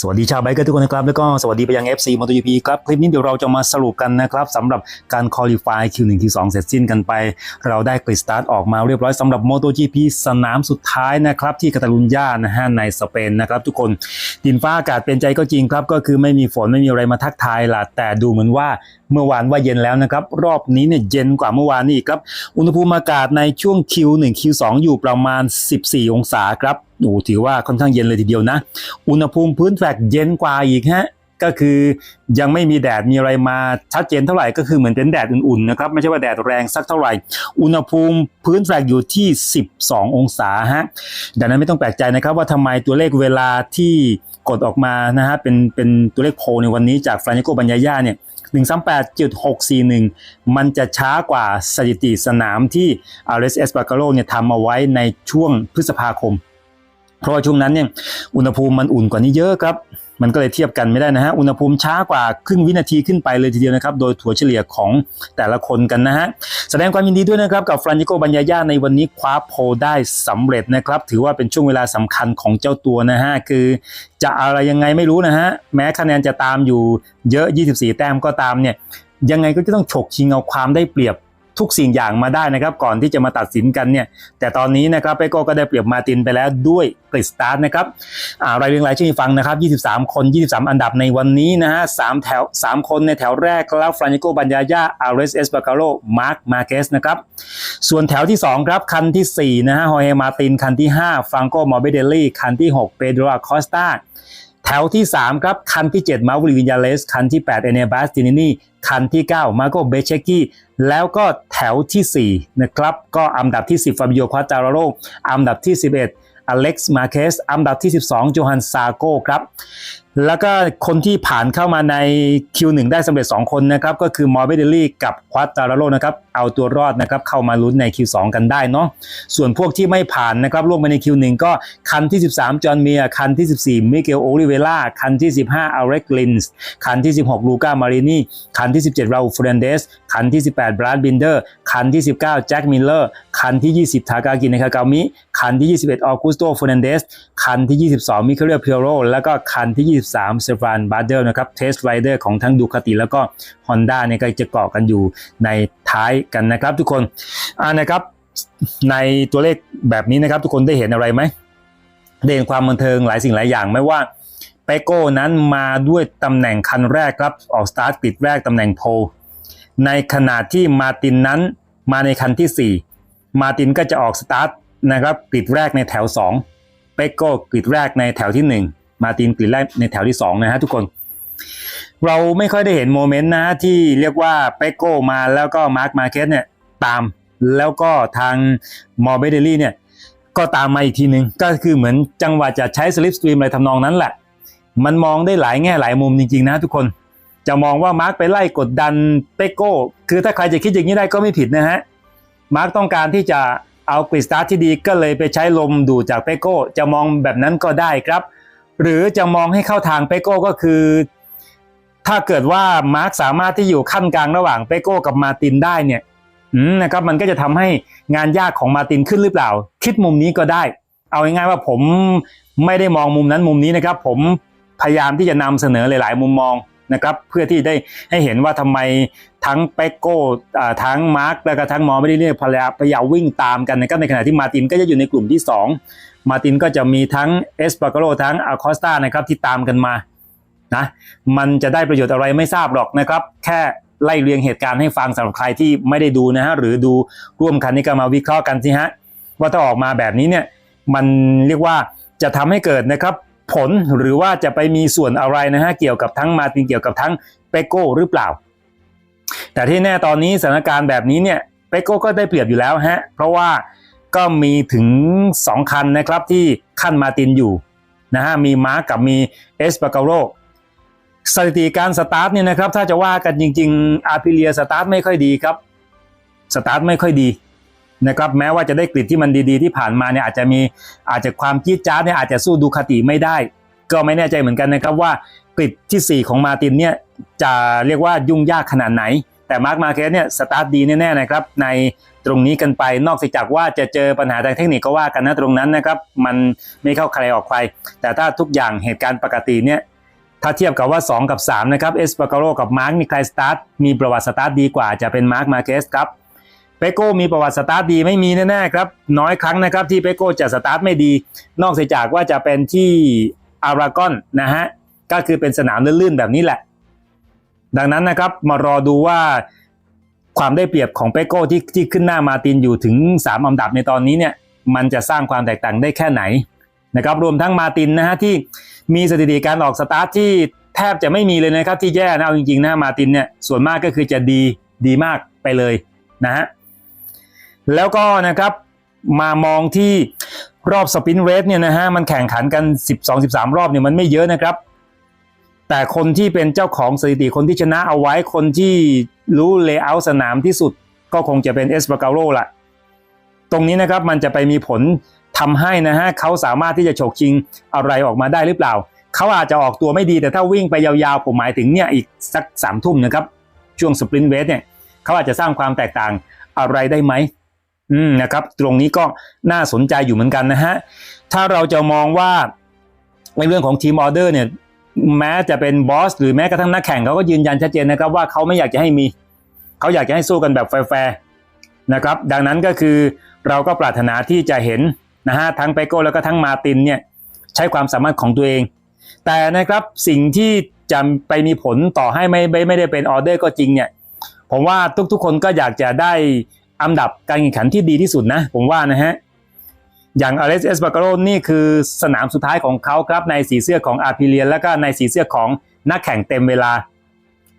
สวัสดีชาวไบเกอร์ทุกคนนะครับ แล้วก็สวัสดีไปยัง FC MotoGP ครับ คลิปนี้เดี๋ยวเราจะมาสรุปกันนะครับสำหรับการ Qualify Q1 Q2 เสร็จสิ้นกันไป เราได้กริดสตาร์ทออกมาเรียบร้อยสำหรับ MotoGP สนามสุดท้ายนะครับ ที่กาตาลุญญานะฮะในสเปนนะครับ ทุกคนดินฟ้าอากาศเป็นใจก็จริงครับ ก็คือไม่มีฝนไม่มีอะไรมาทักทายล่ะแต่ดูเหมือนว่าเมื่อวานว่าเย็นแล้วนะครับ รอบนี้เนี่ยเย็นกว่าเมื่อวานนี่อีกครับอุณหภูมิอากาศในช่วง Q1 Q2 อยู่ประมาณ 14 องศาครับ โอ้ถือว่าค่อนข้างเย็นเลยทีเดียวนะ อุณหภูมิพื้นแฟลกเย็นกว่าอีกฮะก็คือยังไม่มีแดดมีอะไรมาชัดเจนเท่าไหร่ก็คือเหมือนเป็นแดดอุ่นๆนะครับไม่ใช่ว่าแดดแรงสักเท่าไหร่ อุณหภูมิพื้นแฟลกอยู่ที่ 12 องศาฮะดังนั้นไม่ต้องแปลกใจนะครับว่าทำไมตัวเลขเวลาที่กดออกมานะฮะเป็นเป็นตัวเลขโพลในวันนี้จากฟราน c โกบัญญาย่าเนี่ย138.641 มันจะช้ากว่าสถิติสนามที่ RSS b a c a l o เนี่ยทำเอาไว้ในช่วงพฤษภาคม ราะว่าช่วงนั้นเนี่ยอุณหภูมิมันอุ่นกว่านี้เยอะครับ มันก็เลยเทียบกันไม่ได้นะฮะ อุณหภูมิช้ากว่าครึ่งวินาทีขึ้นไปเลยทีเดียวนะครับ โดยถั่วเฉลี่ยของแต่ละคนกันนะฮะ แสดงความยินดีด้วยนะครับ กับฟราน c โกบัญญาย่าในวันนี้คว้าโพได้สำเร็จนะครับ ถือว่าเป็นช่วงเวลาสำคัญของเจ้าตัวนะฮะ คือจะอะไรยังไงไม่รู้นะฮะ แม้คะแนนจะตามอยู่เยอะ 24 แต้มก็ตามเนี่ย ยังไงก็จะต้องฉกชิงเอาความได้เปรียบ ทุกสิ่งอย่างมาได้นะครับ ก่อนที่จะมาตัดสินกันเนี่ย แต่ตอนนี้นะครับเปโก้ก็ได้เปรียบมาตินไปแล้วด้วยกริดสตาร์ทนะครับอ่ารายเรียงรายชื่อฟังนะครับ 23 คน 23 อันดับในวันนี้นะฮะสามแถว 3 คนในแถวแรกแล้วฟรานโกบัญญายาอาร์เรสเอสบาคาโลมาร์คมาเกสนะครับ ส่วนแถวที่ 2 ครับ คันทีสี่4 นะฮะฮอเฮมาร์ติน คันที่ 5ฟรังโกมอร์เบเดลลี่ คันที่ 6 เปโดรอาคอสตาแถวที่ 3 ครับ คันที่ 7 มาวิลวินยาเลส คันที่ 8 เอเนบาสตินินี คันที่ 9 มาโกเบเชกี้แล้วก็แถวทีสี่ 4 นะครับ ก็อันดับที่ 10 ฟาบิโอควาตาราโรอันดับที่ 11 อเล็กซ์มาเคสอันดับที่ 12โจฮันซาโก้ครับ แล้วก็คนที่ผ่านเข้ามาใน Q1 ได้สำเร็จ 2 คนนะครับ ก็คือมอร์เบเดลี่กับควาตาโรโรนะครับ เอาตัวรอดนะครับ เข้ามาลุ้นใน Q2 กันได้เนาะส่วนพวกที่ไม่ผ่านนะครับร่วมไปใน Q1 ก็คันที่ 13 จอห์นเมียคันที่ 14 มิเกลโอลิเวล่าคันที่ 15อเล็กลินส์คันที่ 16 ลูก้ามารินีคันที่ 17 ราอูฟเรนเดสคันที่ 18 บรัดบินเดอร์ คันที่ 19 แจ็คมิลเลอร์ คันที่ 20 ทากากินคากามิ คันที่ 21 ออกุสโตเฟรนันเดส คันที่ 22 มิเคลเลเพียโร แล้วก็คันที่ 23 เซฟานบาร์เดลนะครับเทสไรเดอร์ของทั้งดูคาติแล้วก็ Honda เนี่ยก็จะเกาะกันอยู่ในท้ายกันนะครับทุกคนอ่านะครับในตัวเลขแบบนี้นะครับ ทุกคนได้เห็นอะไรไหมได้เห็นความบันเทิงหลายสิ่งหลายอย่างไม่ว่าเปโก้นั้นมาด้วยตำแหน่งคันแรกครับออกสตาร์ทกริดแรกตำแหน่งโพในขณะที่มาตินนั้น มาในคันที่ 4 มาตินก็จะออกสตาร์ทนะครับกริดแรกในแถว 2 เปโก้กริดแรกในแถวที่ 1 มาตินกริดแรกในแถวที่ 2 นะฮะทุกคน เราไม่ค่อยได้เห็นโมเมนต์นะที่เรียกว่าเปโก้มาแล้วก็มาร์คมาเก็ตเนี่ยตามแล้วก็ทางมอร์เบเดลี่เนี่ยก็ตามมาอีกทีหนึ่งก็คือเหมือนจังหวะจะใช้สลิปสตรีมอะไรทำนองนั้นแหละ มันมองได้หลายแง่หลายมุมจริงๆนะทุกคน จะมองว่ามาร์คไปไล่กดดันเปโก้ คือถ้าใครจะคิดอย่างนี้ได้ก็ไม่ผิดนะฮะ มาร์คต้องการที่จะเอากริดสตาร์ทที่ดีก็เลยไปใช้ลมดูจากเปโก้ จะมองแบบนั้นก็ได้ครับ หรือจะมองให้เข้าทางเปโก้ก็คือ ถ้าเกิดว่ามาร์คสามารถที่อยู่ขั้นกลางระหว่างเปโก้กับมาตินได้เนี่ยอืมนะครับมันก็จะทำให้งานยากของมาตินขึ้นหรือเปล่า คิดมุมนี้ก็ได้ เอาง่ายๆว่าผมไม่ได้มองมุมนั้นมุมนี้นะครับ ผมพยายามที่จะนำเสนอหลาย ๆ มุมมอง นะครับเพื่อที่ได้ให้เห็นว่าทำไมทั้งเปโก้ทั้งมาร์กแล้วก็ทั้งมอไม่ได้เรียกพยายามพยายาวิ่งตามกันนะครับในขณะที่มาตินก็จะอยู่ในกลุ่มที่ 2 มาตินก็จะมีทั้งเอสปาโกโลทั้งอาคอสตานะครับที่ตามกันมานะมันจะได้ประโยชน์อะไรไม่ทราบหรอกนะครับ แค่ไล่เรียงเหตุการณ์ให้ฟังสำหรับใครที่ไม่ได้ดูนะฮะหรือดูร่วมกันนี่ก็มาวิเคราะห์กันสิฮะว่าถ้าออกมาแบบนี้เนี่ยมันเรียกว่าจะทำให้เกิดนะครับ ผลหรือว่าจะไปมีส่วนอะไรนะฮะเกี่ยวกับทั้งมาตินเกี่ยวกับทั้งเปโก้หรือเปล่า แต่ที่แน่ตอนนี้สถานการณ์แบบนี้เนี่ยเปโก้ก็ได้เปรียบอยู่แล้วฮะเพราะว่าก็มีถึง 2 คันนะครับที่ขั้นมาตินอยู่นะฮะมีมาร์กกับมีเอสปาเกโรสถิติการสตาร์ทเนี่ยนะครับถ้าจะว่ากันจริง ๆ อาพิเลียสตาร์ทไม่ค่อยดีครับสตาร์ทไม่ค่อยดี นะครับแม้ว่าจะได้กริดที่มันดีๆที่ผ่านมาเนี่ยอาจจะมีอาจจะความจี๊ดจ๊าดเนี่ยอาจจะสู้ดูคาติไม่ได้ ก็ไม่แน่ใจเหมือนกันนะครับว่ากริดที่ 4 ของมาตินเนี่ยจะเรียกว่ายุ่งยากขนาดไหน แต่มาร์กมาเกสเนี่ยสตาร์ทดีแน่ๆนะครับในตรงนี้กันไปนอกจากว่าจะเจอปัญหาทางเทคนิคก็ว่ากันนะตรงนั้นนะครับมันไม่เข้าใครออกใคร แต่ถ้าทุกอย่างเหตุการณ์ปกติเนี่ยถ้าเทียบกับว่า 2 กับ 3 นะครับเอสปาโกโรกับมาร์กมีใครสตาร์ทมีประวัติสตาร์ทดีกว่าจะเป็นมาร์กมาเกสครับ เปโก้มีประวัติสตาร์ทดีไม่มีแน่ๆครับน้อยครั้งนะครับที่เปโก้จะสตาร์ทไม่ดี นอกเสียจากว่าจะเป็นที่อารากอนนะฮะก็คือเป็นสนามลื่นๆแบบนี้แหละ ดังนั้นนะครับมารอดูว่าความได้เปรียบของเปโก้ที่ที่ขึ้นหน้ามาตินอยู่ถึง 3 อันดับในตอนนี้เนี่ยมันจะสร้างความแตกต่างได้แค่ไหนนะครับรวมทั้งมาตินนะฮะที่มีสถิติการออกสตาร์ทที่แทบจะไม่มีเลยนะครับที่แย่นะเอาจริงๆนะมาตินเนี่ยส่วนมากก็คือจะดีดีมากไปเลยนะฮะ แล้วก็นะครับมามองที่รอบสปินเรสเนี่ยนะฮะมันแข่งขันกัน 12-13 รอบเนี่ยมันไม่เยอะนะครับ แต่คนที่เป็นเจ้าของสถิติคนที่ชนะเอาไว้คนที่รู้เลเยอร์สนามที่สุด ก็คงจะเป็นเอสปาเกาโรละ ตรงนี้นะครับมันจะไปมีผลทำให้นะฮะเขาสามารถที่จะฉกชิงอะไรออกมาได้หรือเปล่า เขาอาจจะออกตัวไม่ดีแต่ถ้าวิ่งไปยาวๆ ผมหมายถึงเนี่ยอีกสักสามทุ่มนะครับ ช่วงสปรินต์เวสเนี่ยเขาอาจจะสร้างความแตกต่างอะไรได้ไหม อืมนะครับ ตรงนี้ก็น่าสนใจอยู่เหมือนกันนะฮะถ้าเราจะมองว่าในเรื่องของทีมออเดอร์เนี่ยแม้จะเป็นบอสหรือแม้กระทั่งนักแข่งเขาก็ยืนยันชัดเจนนะครับว่าเขาไม่อยากจะให้มี เขาอยากจะให้สู้กันแบบแฟร์ๆนะครับ ดังนั้นก็คือเราก็ปรารถนาที่จะเห็นนะฮะทั้งเปโก้แล้วก็ทั้งมาตินเนี่ยใช้ความสามารถของตัวเอง แต่นะครับสิ่งที่จะไปมีผลต่อให้ไม่ไม่ไม่ได้เป็นออเดอร์ก็จริงเนี่ยผมว่าทุกๆคนก็อยากจะได้ อันดับการแข่งขันที่ดีที่สุดนะ ผมว่านะฮะ อย่างอเล็กซ์เอสปาโกโรนี่คือสนามสุดท้ายของเขาครับในสีเสื้อของอาร์พิเลียแล้วก็ในสีเสื้อของนักแข่งเต็มเวลา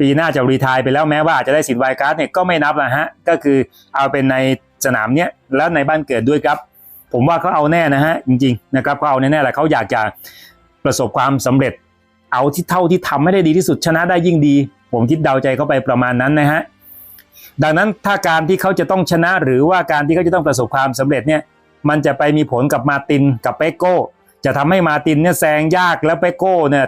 ปีหน้าจะรีทายไปแล้วแม้ว่าอาจจะได้สิทธิ์ไวการ์ดเนี่ยก็ไม่นับนะฮะ ก็คือเอาเป็นในสนามเนี้ยแล้วในบ้านเกิดด้วยครับ ผมว่าเขาเอาแน่นะฮะจริงๆนะครับเขาเอาแน่ๆแหละเขาอยากจะประสบความสำเร็จเอาที่เท่าที่ทำไม่ได้ดีที่สุดชนะได้ยิ่งดี ผมคิดเดาใจเขาไปประมาณนั้นนะฮะ ดังนั้นถ้าการที่เขาจะต้องชนะหรือว่าการที่เขาจะต้องประสบความสำเร็จเนี่ยมันจะไปมีผลกับมาตินกับเปโก้ จะทำให้มาตินเนี่ยแซงยากแล้วเปโก้เนี่ย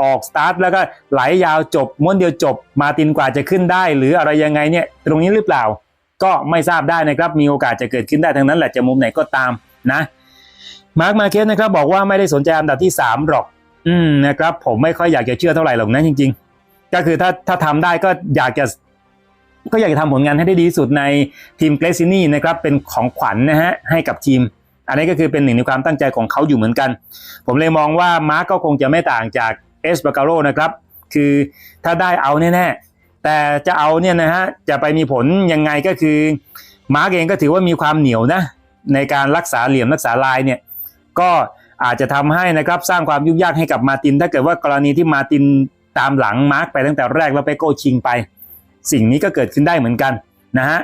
ออกสตาร์ทแล้วก็ไหลยาวจบม้วนเดียวจบ มาตินกว่าจะขึ้นได้ หรืออะไรยังไงเนี่ยตรงนี้หรือเปล่า ก็ไม่ทราบได้นะครับมีโอกาสจะเกิดขึ้นได้ทั้งนั้นแหละจะมุมไหนก็ตามนะมาร์คมาเคสนะครับบอกว่าไม่ได้สนใจอันดับที่ 3 หรอก อืมนะครับผมไม่ค่อยอยากจะเชื่อเท่าไหร่หรอกนะจริง ๆ ก็คือถ้าถ้าทำได้ก็อยากจะ ก็อยากจะทำผลงานให้ได้ดีสุดในทีมเกรซินี่นะครับเป็นของขวัญนะฮะให้กับทีม อันนี้ก็คือเป็นหนึ่งในความตั้งใจของเขาอยู่เหมือนกัน ผมเลยมองว่ามาร์กก็คงจะไม่ต่างจากเอสบาการโรนะครับคือถ้าได้เอาแน่ๆแต่จะเอาเนี่ยนะฮะจะไปมีผลยังไงก็คือมาร์กเองก็ถือว่ามีความเหนียวนะในการรักษาเหลี่ยมรักษาลายเนี่ยก็อาจจะทำให้นะครับสร้างความยุ่งยากให้กับมาติน ถ้าเกิดว่ากรณีที่มาตินตามหลังมาร์กไปตั้งแต่แรกแล้วไปโก้ชิงไป สิ่งนี้ก็เกิดขึ้นได้เหมือนกันนะฮะ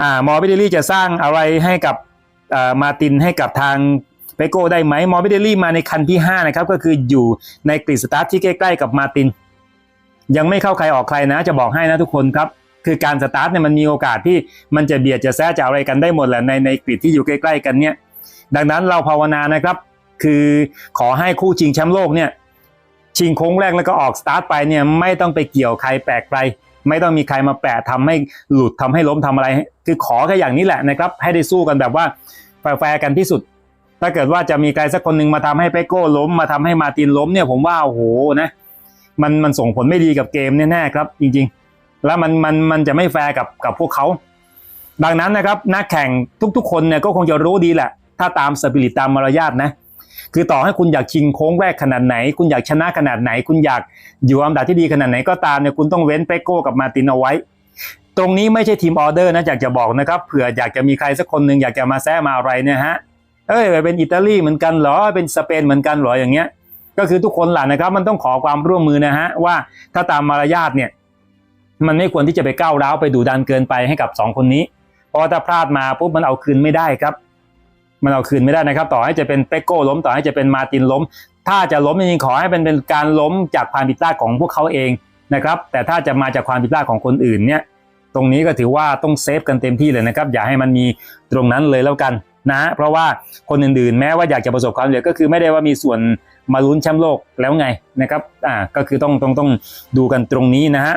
อ่ามอร์บิเดลี่จะสร้างอะไรให้กับอ่ามาตินให้กับทางเปโก้ได้ไหมมอร์บิเดลี่มาในคันที่ 5 นะครับ ก็คืออยู่ในกริดสตาร์ทที่ใกล้ๆกับมาติน ยังไม่เข้าใครออกใครนะ จะบอกให้นะทุกคนครับ คือการสตาร์ทเนี่ยมันมีโอกาสที่มันจะเบียดจะแซะจะอะไรกันได้หมดแหละในในกริดที่อยู่ใกล้ๆกันเนี่ยดังนั้นเราภาวนานะครับ คือขอให้คู่ชิงแชมป์โลกเนี่ยชิงโค้งแรกแล้วก็ออกสตาร์ทไปเนี่ยไม่ต้องไปเกี่ยวใครแปลกใคร ไม่ต้องมีใครมาแปะทำให้หลุดทำให้ล้มทำอะไร คือขอแค่อย่างนี้แหละนะครับ ให้ได้สู้กันแบบว่าแฟร์กันที่สุด ถ้าเกิดว่าจะมีใครสักคนหนึ่งมาทำให้เปโก้ล้มมาทำให้มาตินล้มเนี่ยผมว่าโอ้โหนะมันมันส่งผลไม่ดีกับเกมแน่ๆครับ จริง ๆ แล้วมันมันมันจะไม่แฟร์กับกับพวกเขาดังนั้นนะครับนักแข่งทุกๆ คนเนี่ยก็คงจะรู้ดีแหละ ถ้าตามสปิริตตามมารยาทนะ คือต่อให้คุณอยากชิงโค้งแรกขนาดไหน คุณอยากชนะขนาดไหน คุณอยากอยู่อันดับที่ดีขนาดไหนก็ตามเนี่ยคุณต้องเว้นเปโก้กับมาตินเอาไว้ ตรงนี้ไม่ใช่ทีมออเดอร์นะอยากจะบอกนะครับเผื่ออยากจะมีใครสักคนหนึ่งอยากจะมาแซะมาอะไรเนี่ยฮะเอ้ยเป็นอิตาลีเหมือนกันเหรอเป็นสเปนเหมือนกันเหรออย่างเงี้ย ก็คือทุกคนแหละนะครับมันต้องขอความร่วมมือนะฮะว่าถ้าตามมารยาทเนี่ยมันไม่ควรที่จะไปก้าวร้าวไปดูดันเกินไปให้กับสองคนนี้ เพราะถ้าพลาดมาปุ๊บมันเอาคืนไม่ได้ครับ มันเอาคืนไม่ได้นะครับ ต่อให้จะเป็นเปโก้ล้ม ต่อให้จะเป็นมาตินล้ม ถ้าจะล้มจริงๆขอให้เป็นเป็นการล้มจากความผิดพลาดของพวกเขาเองนะครับ แต่ถ้าจะมาจากความผิดพลาดของคนอื่นเนี่ย ตรงนี้ก็ถือว่าต้องเซฟกันเต็มที่เลยนะครับ อย่าให้มันมีตรงนั้นเลยแล้วกันนะ เพราะว่าคนอื่นๆ แม้ว่าอยากจะประสบความสำเร็จก็คือไม่ได้ว่ามีส่วนมาลุ้นแชมป์โลกแล้วไงนะครับ อ่า ก็คือต้องต้องต้องดูกันตรงนี้นะฮะ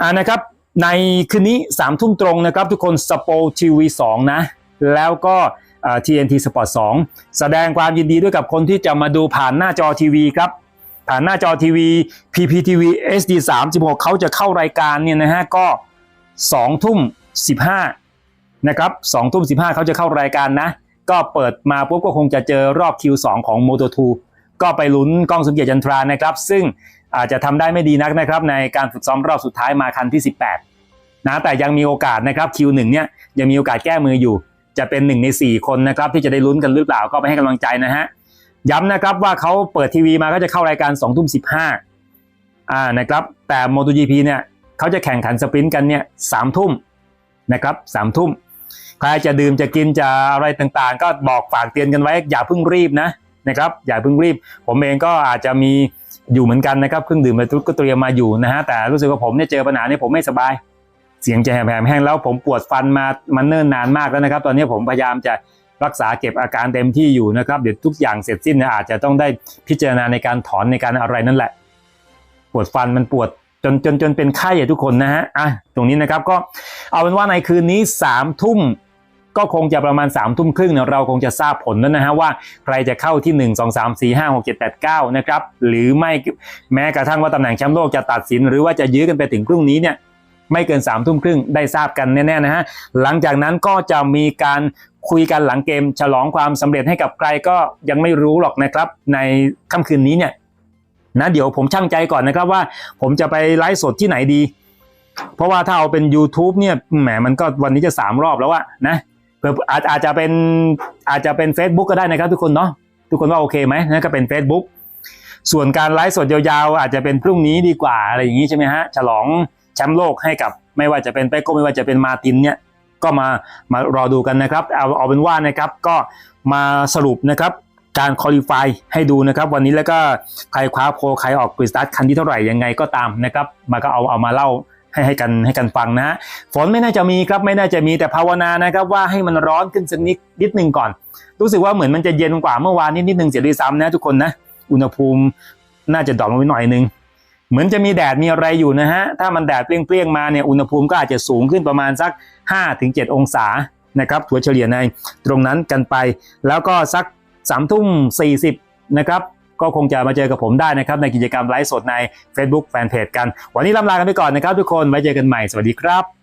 อ่านะครับ ในคืนนี้สามทุ่มตรงนะครับ ทุกคนสปอทีวีสองนะ แล้วก็ TNT Sport 2 แสดงความยินดีด้วยกับคนที่จะมาดูผ่านหน้าจอทีวีครับ ผ่านหน้าจอทีวี PPTV HD 36เขาจะเข้ารายการเนี่ยนะฮะก็2ทุ่ม15นะครับ2ทุ่ม15เขาจะเข้ารายการนะ ก็เปิดมาปุ๊บก็คงจะเจอรอบ Q2 ของ Moto2 ก็ไปลุ้นกล้องสุเกียรติจันทรานะครับ ซึ่งอาจจะทำได้ไม่ดีนักนะครับ ในการฝึกซ้อมรอบสุดท้ายมาคันที่ 18 นะแต่ยังมีโอกาสนะครับ Q1 เนี่ยยังมีโอกาสแก้มืออยู่ จะเป็นหนึ่งใน 4 คนนะครับที่จะได้ลุ้นกันหรือเปล่าก็ไปให้กำลังใจนะฮะย้ำนะครับว่าเขาเปิดทีวีมาก็จะเข้ารายการ2ทุ่ม15อ่านะครับแต่ MotoGP เนี่ยเขาจะแข่งขันสปรินต์กันเนี่ยสามทุ่มนะครับสามทุ่มใครจะดื่มจะกินจะอะไรต่างๆ ก็บอกฝากเตือนกันไว้ อย่าเพิ่งรีบนะนะครับอย่าเพิ่งรีบ ผมเองก็อาจจะมีอยู่เหมือนกันนะครับเครื่องดื่มอะไรทุกก็เตรียมมาอยู่นะฮะแต่รู้สึกว่าผมเนี่ยเจอปัญหาเนี่ยผมไม่สบาย เสียงจะแหบๆแห้งแล้วผมปวดฟันมามันเนิ่นนานมากแล้วนะครับ ตอนนี้ผมพยายามจะรักษาเก็บอาการเต็มที่อยู่นะครับ เดี๋ยวทุกอย่างเสร็จสิ้นเนี่ยอาจจะต้องได้พิจารณาในการถอนในการอะไรนั่นแหละ ปวดฟันมันปวดจนจนจนเป็นไข้อะทุกคนนะฮะอะตรงนี้นะครับก็เอาเป็นว่าในคืนนี้สามทุ่มก็คงจะประมาณ3ามทุ่มครึ่งเนี่ยเราคงจะทราบผลแล้วนะฮะว่าใครจะเข้าที่ 1 2 3 4 5 6 7 8 9 นะครับ หรือไม่แม้กระทั่งว่าตำแหน่งแชมป์โลกจะตัดสิน หรือว่าจะยื้อกันไปถึงพรุ่งนี้เนี่ย ไม่เกิน3ามทุ่มครึ่งได้ทราบกันแน่ๆนะฮะหลังจากนั้นก็จะมีการคุยกันหลังเกม ฉลองความสำเร็จให้กับใครก็ยังไม่รู้หรอกนะครับ ในค่ำคืนนี้เนี่ยนะเดี๋ยวผมช่างใจก่อนนะครับว่า ผมจะไปไลฟ์สดที่ไหนดี เพราะว่าถ้าเอาเป็น YouTube เนี่ยแหมมันก็วันนี้จะ 3 รอบแล้วอะนะเผื่ออาจอาจจะเป็นอาจจะเป็น Facebook ก็ได้นะครับทุกคนเนาะทุกคนว่าโอเคไหมนั่นก็เป็น Facebook ส่วนการไลฟ์สดยาวๆ อาจจะเป็นพรุ่งนี้ดีกว่าอะไรอย่างนี้ใช่ไหมฮะฉลอง แชมป์โลกให้กับไม่ว่าจะเป็นเปโก้ไม่ว่าจะเป็นมาตินเนี่ยก็มามารอดูกันนะครับเอาเอาเป็นว่านะครับก็มาสรุปนะครับการคอลี่ฟายให้ดูนะครับ วันนี้แล้วก็ใครคว้าโพใครออกกรีสตาร์ทคันที่เท่าไหร่ยังไงก็ตามนะครับมาก็เอาเอามาเล่าให้ให้กันให้กันฟังนะฮะฝนไม่น่าจะมีครับไม่น่าจะมีแต่ภาวนานะครับว่าให้มันร้อนขึ้นสักนิดนิดหนึ่งก่อน รู้สึกว่าเหมือนมันจะเย็นกว่าเมื่อวานนิดนิดหนึ่งเสียด้วยซ้ำนะทุกคนนะอุณหภูมิน่าจะดรอปลงไปหน่อยนึง เหมือนจะมีแดดมีอะไรอยู่นะฮะ ถ้ามันแดดเปรี้ยงๆมาเนี่ยอุณหภูมิก็อาจจะสูงขึ้นประมาณสัก 5-7 องศานะครับถัวเฉลี่ยในตรงนั้นกันไป แล้วก็สัก3ทุ่มสีนะครับก็คงจะมาเจอกับผมได้นะครับ ในกิจกรรมไลฟ์สดใน Facebook Fanpage กัน วันนี้ลำลากันไปก่อนนะครับทุกคนไว้เจอกันใหม่สวัสดีครับ